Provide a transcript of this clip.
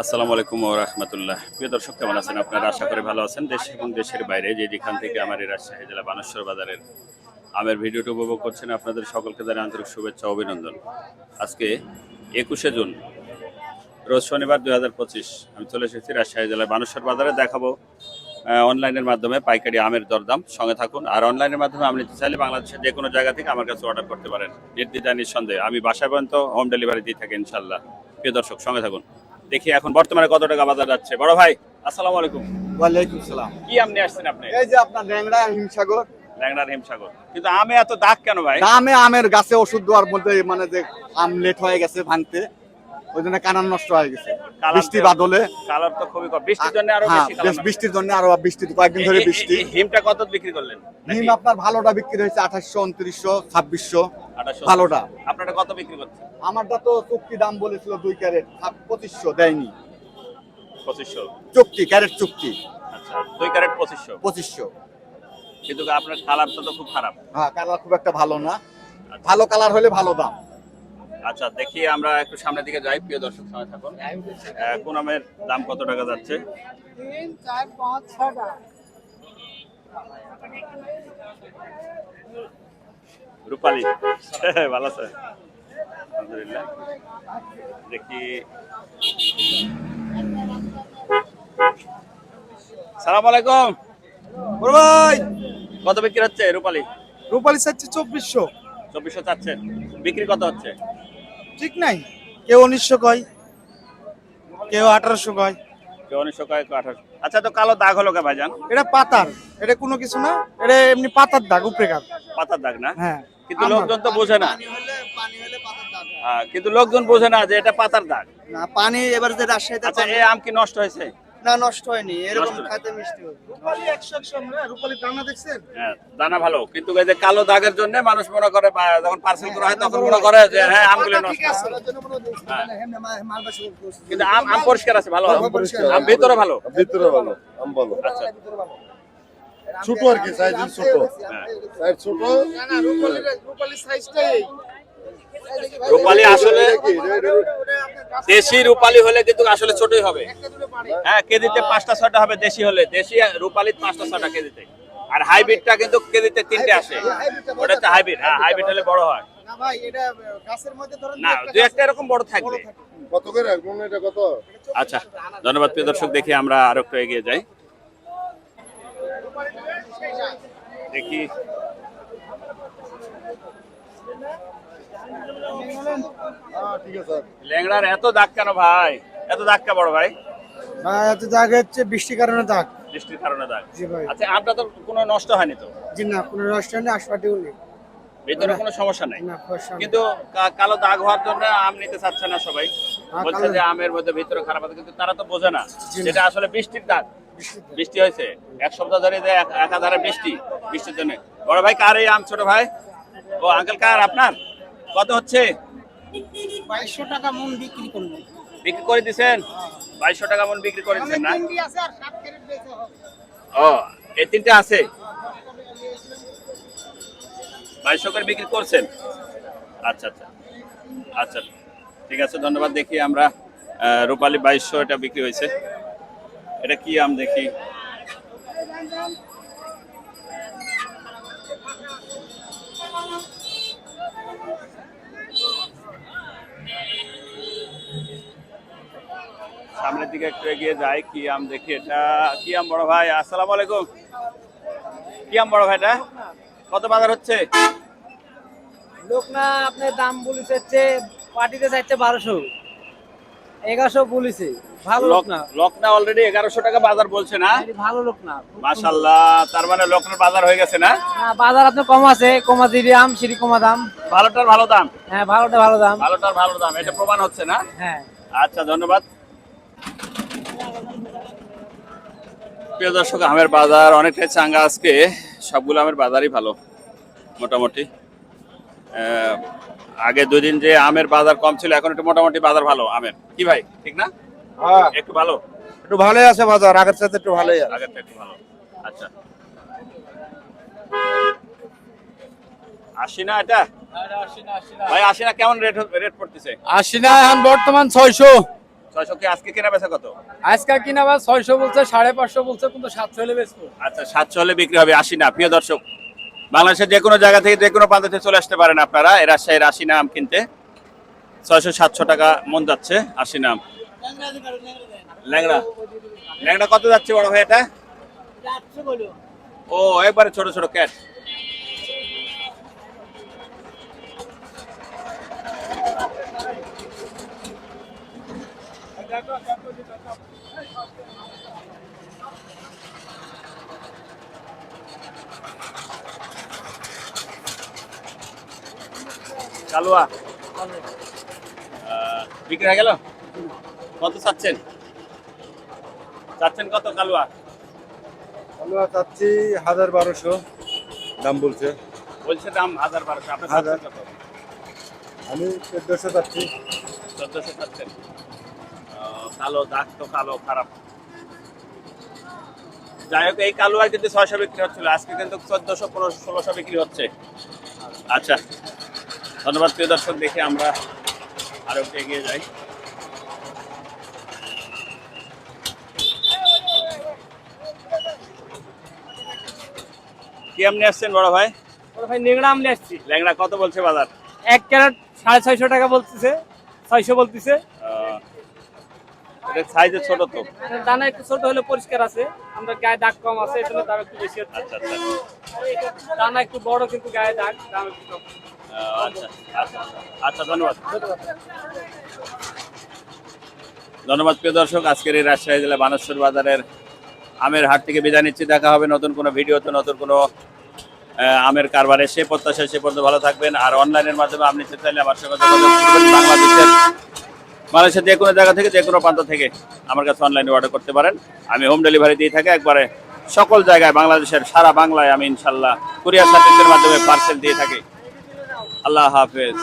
আসসালামু আলাইকুম রহমতুল্লাহ। প্রিয় দর্শক, কেমন আছেন আপনারা? আশা করি ভালো আছেন। দেশ এবং দেশের বাইরে যে যেখান থেকে আমার এই রাজশাহী জেলা বানেশ্বর বাজারের আমের ভিডিওটি উপভোগ করছেন, আপনাদের সকলকে জানাই আন্তরিক শুভেচ্ছা অভিনন্দন। আজকে একুশে জুন, রোজ শনিবার দুই হাজার পঁচিশ, আমি চলে এসেছি রাজশাহী জেলার বানেশ্বর বাজারে। দেখাবো অনলাইনের মাধ্যমে পাইকারি আমের দরদাম। সঙ্গে থাকুন। আর অনলাইনের মাধ্যমে আপনি চাইলে বাংলাদেশের যে কোনো জায়গা থেকে আমার কাছে অর্ডার করতে পারেন। নির্দ্বিধায়, নিঃসন্দেহে। আমি বাসায় পর্যন্ত হোম ডেলিভারি দিয়ে থাকি ইনশাল্লাহ প্রিয় দর্শক সঙ্গে থাকুন। দেখি এখন বর্তমানে কত টাকা বাজার যাচ্ছে। বড় ভাই আসসালামু আলাইকুম। ওয়ালাইকুম সালাম। কি আম আসছেন আপনি? এই যে আপনার ল্যাংড়া হিমসাগর। ল্যাংড়ার হিমসাগর। কিন্তু আমে এত দাগ কেন ভাই? দামে আমের গাছে ওষুধ দেওয়ার মধ্যে মানে যে আম লেট হয়ে গেছে ভাঙতে ওই জন্য কানান নষ্ট হয়ে গেছে। বৃষ্টি বাদলে। কালার তো খুবই কম। বৃষ্টির জন্য আরও হ্যাঁ বেশি বৃষ্টির জন্য আরও বৃষ্টি কয়েকদিন ধরে বৃষ্টি। হিমটা কত বিক্রি করলেন? হিম আপনার ভালোটা বিক্রি হয়েছে আঠাশশো উনত্রিশশো ছাব্বিশশো। 2800 ভালোটা। আপনারা কত বিক্রি করছেন? আমারটা তো চুক্তি দাম বলেছিল দুই ক্যারেট পঁচিশশো দেয়নি। পঁচিশশো। চুক্তি ক্যারেট চুক্তি। আচ্ছা দুই ক্যারেট পঁচিশশো। পঁচিশশো। কিন্তু আপনার কালারটা তো খুব খারাপ। হ্যাঁ কালার খুব একটা ভালো না। ভালো কালার হলে ভালো দাম। আচ্ছা দেখি আমরা একটু সামনের দিকে যাই। প্রিয় দর্শক সময় থাকুন। আহ, কোন আমের দাম কত টাকা যাচ্ছে? তিন চার পাঁচ ছটা রূপালী। ভালো আছে। আলহামদুলিল্লাহ। দেখি। সালাম আলাইকুম ভাই কত বিক্রি হচ্ছে রূপালী? রূপালী চাচ্ছে চব্বিশশো। চব্বিশশো চাচ্ছেন বিক্রি কত হচ্ছে? ঠিক নাই। কেউ উনিশশো কয় কেউ আঠারোশো কয়। কেউ উনিশশো কয়েক আঠারোশো। আচ্ছা তো কালো দাগ হলো কে ভাইজান? এটা পাতার। এটা কোনো কিছু না এটা এমনি পাতার দাগ উপরেকার পাতার দাগ না? হ্যাঁ। কিন্তু লোকজন তো বোঝে না। হ্যাঁ, কিন্তু লোকজন বোঝে না যে এটা পাতার দাগ। না পানি এবার যে রাজশাহীতে আচ্ছা এই আম কি নষ্ট হয়েছে? না নষ্ট হয়নি। এরকম নষ্ট মিষ্টি রূপালী একশো একশো দানা দেখছেন? হ্যাঁ দানা ভালো। কিন্তু এই যে কালো দাগের জন্য মানুষ মনে করে বা যখন পার্সেল করা হয় তখন মনে করে যে হ্যাঁ আমগুলো নষ্ট। হ্যাঁ। কিন্তু আম আম পরিষ্কার আছে ভালো। আম আম ভিতরে ভালো? ভিতরে ভালো আম ভালো। আচ্ছা। ছোট আর কি সাইজ ছোট। হ্যাঁ। সাইজ ছোট। রূপালী আসলে দেশি রূপালী হলে কিন্তু আসলে ছোটই হবে। হ্যাঁ কেজিতে পাঁচটা ছয়টা হবে দেশি হলে। দেশি রূপালী পাঁচটা ছয়টা কেজিতে। আর হাইব্রিডটা কিন্তু কেজিতে তিনটে আসে। ওটা হচ্ছে হাইব্রিড। হ্যাঁ হাইব্রিড হলে বড় হয়। না ভাই এটা গাছের মধ্যে ধরেন না দু একটা এরকম বড় থাকবে। কত করে? এটা কত? আচ্ছা ধন্যবাদ প্রিয় দর্শক দেখি আমরা আরও একটু এগিয়ে যাই। দেখি। ল্যাংড়ার এত দাগ কেন ভাই? এত দাগ কে বড় ভাই? ভাই এত দাগ হচ্ছে বৃষ্টির কারণে দাগ। বৃষ্টির কারণে দাগ। জি ভাই। আচ্ছা আমটা তো কোনো নষ্ট হয়নি তো? জি না কোনো নষ্ট হয়নি আশপাটিও নেই। ভিতরে কোনো সমস্যা নাই। কিন্তু কালো দাগ হওয়ার জন্য আম নিতে চাচ্ছে না সবাই। হ্যাঁ, বলছে যে আমের মধ্যে ভিতরে খারাপ আছে কিন্তু তারা তো বোঝে না যেটা আসলে বৃষ্টির দাগ। বৃষ্টি হয়েছে। এক সপ্তাহ ধরে যে একাধারে বৃষ্টি বৃষ্টির জন্য। বড় ভাই কার এই আম ছোট ভাই? ও আঙ্কেল কার? আপনার? কত হচ্ছে? বাইশশো টাকা মন বিক্রি করল। বিক্রি করে দিছেন? বাইশশো টাকা মন বিক্রি করে দিচ্ছেন না? ও এই তিনটে আছে। বাইশশো করে বিক্রি করছেন? আচ্ছা আচ্ছা। আচ্ছা ঠিক আছে, ধন্যবাদ। দেখি আমরা রূপালী বাইশশো এটা বিক্রি হয়েছে। এটা কি আম দেখি? সামনের দিকে একটু এগিয়ে যাই, কি আম দেখি এটা? কি আম বড় ভাই? আসসালামু আলাইকুম। কি আম বড় ভাই এটা? কত বাজার হচ্ছে? লোক না আপনার দাম বলেছে হচ্ছে পার্টিতে চাইছে বারোশো। এগারোশো বলেছে। ভালো লোক না। লকনা অলরেডি এগারোশো টাকা বাজার বলছে না? ভালো লোক না। মাশাল্লাহ তার মানে লকনার বাজার হয়ে গেছে না? না বাজার আপনার কম আছে কমা দিদি সিঁড়ি কমা দাম। ভালোটার ভালো দাম? হ্যাঁ ভালোটা ভালো দাম। ভালোটার ভালো দাম এটা প্রমাণ হচ্ছে না? হ্যাঁ। আচ্ছা ধন্যবাদ। প্রিয় দর্শক আমের বাজার অনেকটাই চাঙ্গা আজকে। সবগুলো আমের বাজারই ভালো মোটামুটি। আগে দুই দিন যে আমের বাজার কম ছিল এখন একটু মোটামুটি বাজার ভালো আমের। কি ভাই ঠিক না? হ্যাঁ। একটু ভালো? একটু ভালোই আছে বাজার আগের সাথে একটু ভালোই আছে। আগেরটা একটু ভালো। আচ্ছা। আশি না এটা? ভাই আশি না কেমন রেট রেট পড়তেছে? আশি না এখন বর্তমান ছয়শো। ছয়শো কি আজকে কেনা বেচা কত? আজকাল কিনা আবার ছয়শো বলছে সাড়ে পাঁচশো বলছে কিন্তু সাতশো হলে বেচবো। আচ্ছা সাতশো হলে বিক্রি হবে আশি না প্রিয় দর্শক বাংলাদেশের যে কোনো জায়গা থেকে যে কোনো প্রান্ত থেকে চলে আসতে পারেন আপনারা। এ রাজশাহীর আশি নাম কিনতে। ছয়শো সাতশো টাকা মন যাচ্ছে আশি নাম। ল্যাংড়া। ল্যাংড়া কত যাচ্ছে বড় ভাই এটা? ও একবারে ছোট ছোট ক্যাট কালুয়া বিক্রি হয়ে গেল? কত চাচ্ছেন? চাচ্ছেন কত কালুয়া আমরা চাচ্ছি হাজার বারোশো। দাম বলছে। বলছে দাম হাজার বারোশো। আপনার হাজার। কত? আমি চোদ্দশো চাচ্ছি। চোদ্দশো চাচ্ছেন। কালো দাগ তো কালো খারাপ। যাই হোক এই কালো আর কিন্তু ছয়শো বিক্রি হচ্ছিল। আজকে কিন্তু চোদ্দশো পনেরোশো ষোলোশো বিক্রি হচ্ছে। আচ্ছা ধন্যবাদ প্রিয় দর্শক দেখে আমরা আরও একটু এগিয়ে যাই। কি আপনি আসছেন বড় ভাই? ওরা ভাই নেংড়া আমলে আসছি। ল্যাংড়া কত বলছে বাজার? এক ক্যারেট সাড়ে ছয়শো টাকা বলতেছে ছয়শো বলতেছে। এটা সাইজে ছোট তো। দানা একটু ছোট হলে পরিষ্কার আছে। আমরা গায়ে দাগ কম আছে এজন্য দাম একটু বেশি হচ্ছে আচ্ছা আচ্ছা দানা একটু বড় কিন্তু গায়ে দাগ দাম একটু কম। আচ্ছা আচ্ছা আচ্ছা ধন্যবাদ। ধন্যবাদ প্রিয় দর্শক। আজকের এই রাজশাহী জেলা বানেশ্বর বাজারের আমের হাট থেকে বিদায় নিচ্ছি। দেখা হবে নতুন কোনো ভিডিওতে নতুন কোনো আমের কারবারে। সে প্রত্যাশা সে পর্যন্ত ভালো থাকবেন। আর অনলাইনের মাধ্যমে আপনি চাইলে আমার সঙ্গে বাংলাদেশের বাংলাদেশের যে কোনো জায়গা থেকে, যে কোনো প্রান্ত থেকে আমার কাছে অনলাইনে অর্ডার করতে পারেন। আমি হোম ডেলিভারি দিয়ে থাকি। একবারে সকল জায়গায় বাংলাদেশের সারা বাংলায় আমি ইনশাল্লাহ কুরিয়ার সার্ভিসের মাধ্যমে পার্সেল দিয়ে থাকি। আল্লাহ হাফেজ।